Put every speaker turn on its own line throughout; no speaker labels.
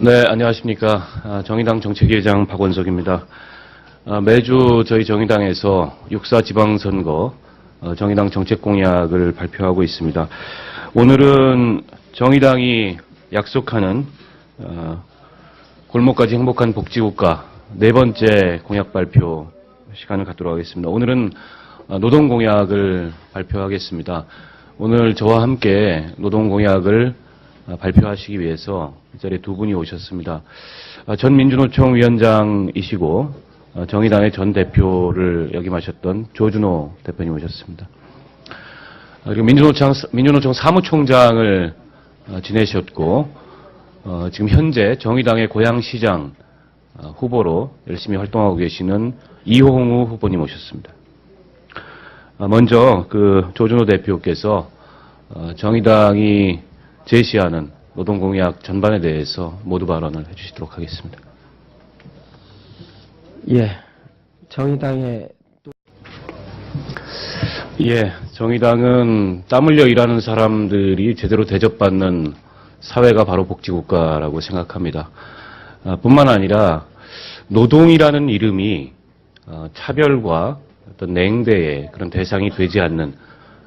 네, 안녕하십니까. 아, 정의당 정책위의장 박원석입니다. 아, 매주 저희 정의당에서 육사 지방선거 어, 정의당 정책 공약을 발표하고 있습니다. 오늘은 정의당이 약속하는 어, 골목까지 행복한 복지국가 네 번째 공약 발표 시간을 갖도록 하겠습니다. 오늘은 어, 노동 공약을 발표하겠습니다. 오늘 저와 함께 노동 공약을 어, 발표하시기 위해서 이 자리에 두 분이 오셨습니다. 어, 전 민주노총 위원장이시고 어, 정의당의 전 대표를 역임하셨던 조준호 대표님 오셨습니다. 어, 그리고 민주노총, 민주노총 사무총장을 어, 지내셨고 어, 지금 현재 정의당의 고양시장 어, 후보로 열심히 활동하고 계시는 이홍우 후보님 오셨습니다. 어, 먼저 그 조준호 대표께서 어, 정의당이 제시하는 노동공약 전반에 대해서 모두 발언을 해주시도록 하겠습니다.
예, 정의당의
예, 정의당은 땀 흘려 일하는 사람들이 제대로 대접받는 사회가 바로 복지국가라고 생각합니다. 아, 뿐만 아니라 노동이라는 이름이 어, 차별과 어떤 냉대의 그런 대상이 되지 않는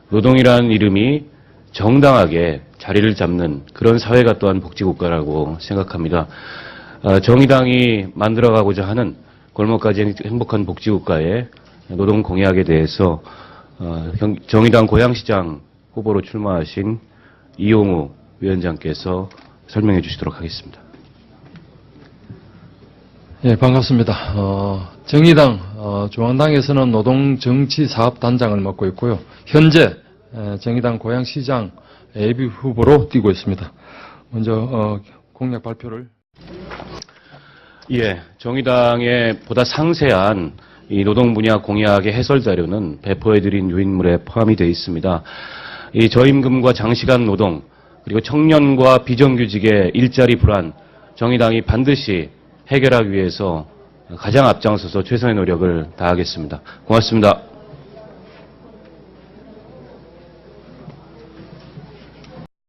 노동이라는 이름이 정당하게 자리를 잡는 그런 사회가 또한 복지국가라고 생각합니다. 아, 정의당이 만들어가고자 하는 골목까지 행복한 복지국가의 노동 공약에 대해서 어, 경- 정의당 고양시장 후보로 출마하신 이용우 위원장께서 설명해 주시도록 하겠습니다.
예, 반갑습니다. 어, 정의당 어, 중앙당에서는 노동정치사업단장을 맡고 있고요. 현재 에, 정의당 고양시장 예비 후보로 뛰고 있습니다. 먼저 어, 공약 발표를
예, 정의당의 보다 상세한 이 노동 분야 공약의 해설 자료는 배포해드린 유인물에 포함이 되어 있습니다. 이 저임금과 장시간 노동 그리고 청년과 비정규직의 일자리 불안 정의당이 반드시 해결하기 위해서 가장 앞장서서 최선의 노력을 다하겠습니다. 고맙습니다.